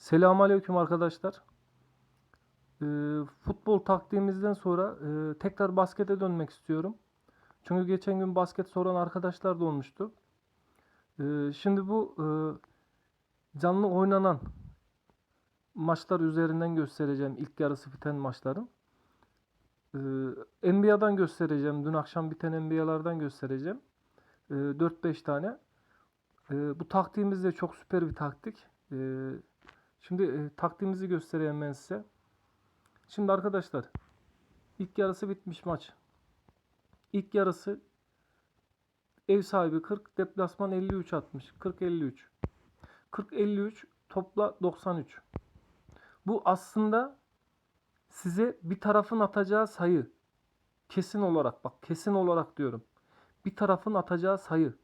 Selamünaleyküm arkadaşlar. Ee, futbol taktiğimizden sonra e, tekrar baskete dönmek istiyorum. Çünkü geçen gün basket soran arkadaşlar da olmuştu. Ee, şimdi bu e, canlı oynanan maçlar üzerinden göstereceğim ilk yarısı biten maçların. Ee, NBA'dan göstereceğim. Dün akşam biten NBA'lardan göstereceğim. Ee, 4-5 tane. Ee, bu taktiğimiz de çok süper bir taktik. Ee, Şimdi e, taktiğimizi göstereyim ben size. Şimdi arkadaşlar ilk yarısı bitmiş maç. İlk yarısı ev sahibi 40, deplasman 53 atmış. 40-53. 40-53 topla 93. Bu aslında size bir tarafın atacağı sayı. Kesin olarak bak kesin olarak diyorum. Bir tarafın atacağı sayı.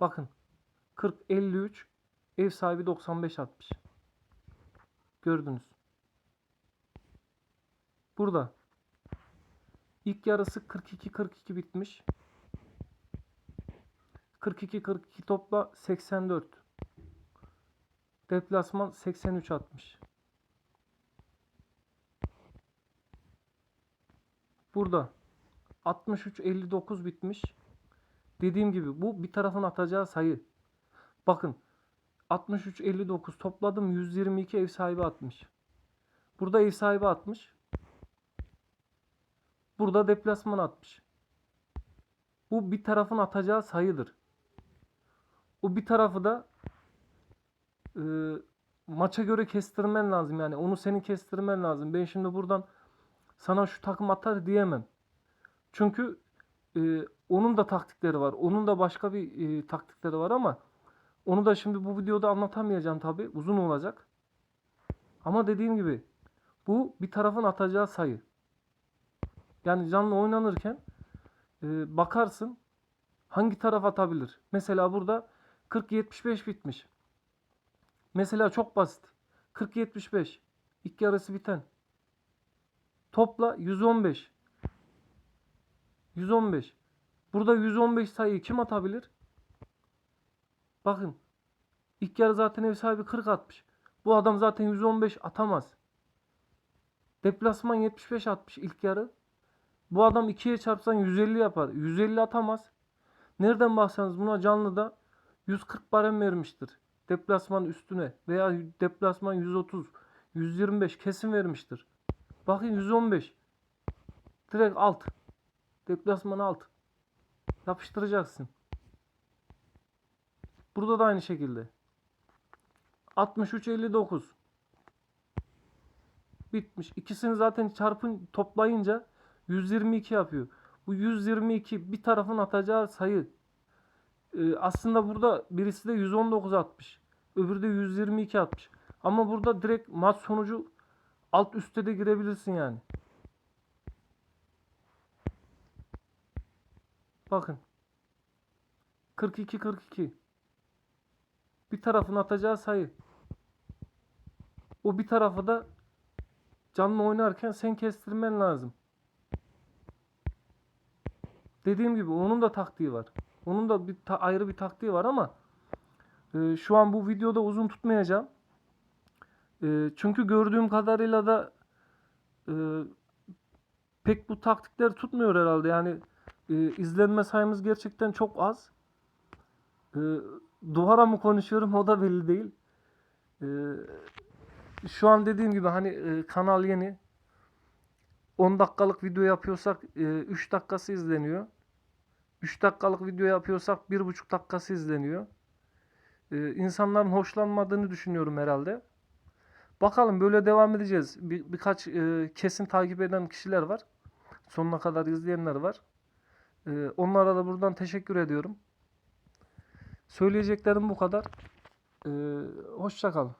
Bakın 40-53 Ev sahibi 95 atmış. Gördünüz. Burada. ilk yarısı 42-42 bitmiş. 42-42 topla 84. Deplasman 83 atmış. Burada 63-59 bitmiş. Dediğim gibi bu bir tarafın atacağı sayı. Bakın 63 59 topladım 122 ev sahibi atmış. Burada ev sahibi atmış. Burada deplasman atmış. Bu bir tarafın atacağı sayıdır. O bir tarafı da e, maça göre kestirmen lazım yani. Onu senin kestirmen lazım. Ben şimdi buradan sana şu takım atar diyemem. Çünkü e, onun da taktikleri var. Onun da başka bir e, taktikleri var ama onu da şimdi bu videoda anlatamayacağım tabi. Uzun olacak. Ama dediğim gibi bu bir tarafın atacağı sayı. Yani canlı oynanırken e, bakarsın hangi taraf atabilir. Mesela burada 40-75 bitmiş. Mesela çok basit. 40-75. İlk yarısı biten. Topla 115. 115. Burada 115 sayıyı kim atabilir? Bakın. ilk yarı zaten ev sahibi 40 atmış. Bu adam zaten 115 atamaz. Deplasman 75 atmış ilk yarı. Bu adam 2'ye çarpsan 150 yapar. 150 atamaz. Nereden baksanız buna canlıda 140 barem vermiştir. Deplasman üstüne veya deplasman 130, 125 kesin vermiştir. Bakın 115. Direkt alt. Deplasman alt. Yapıştıracaksın. Burada da aynı şekilde. 63 59 bitmiş. İkisini zaten çarpın toplayınca 122 yapıyor. Bu 122 bir tarafın atacağı sayı. Ee, aslında burada birisi de 119 atmış. Öbürü de 122 atmış. Ama burada direkt maç sonucu alt üstte de girebilirsin yani. Bakın. 42 42 bir tarafın atacağı sayı. O bir tarafı da canlı oynarken sen kestirmen lazım. Dediğim gibi onun da taktiği var. Onun da bir ta- ayrı bir taktiği var ama e, şu an bu videoda uzun tutmayacağım. E, çünkü gördüğüm kadarıyla da e, pek bu taktikler tutmuyor herhalde. Yani e, izlenme sayımız gerçekten çok az. E, duvara mı konuşuyorum o da belli değil. Ee, şu an dediğim gibi hani e, kanal yeni. 10 dakikalık video yapıyorsak e, 3 dakikası izleniyor. 3 dakikalık video yapıyorsak 1,5 dakikası izleniyor. Ee, insanların hoşlanmadığını düşünüyorum herhalde. Bakalım böyle devam edeceğiz. Bir, birkaç e, kesin takip eden kişiler var. Sonuna kadar izleyenler var. Ee, onlara da buradan teşekkür ediyorum. Söyleyeceklerim bu kadar. Ee, hoşça kalın.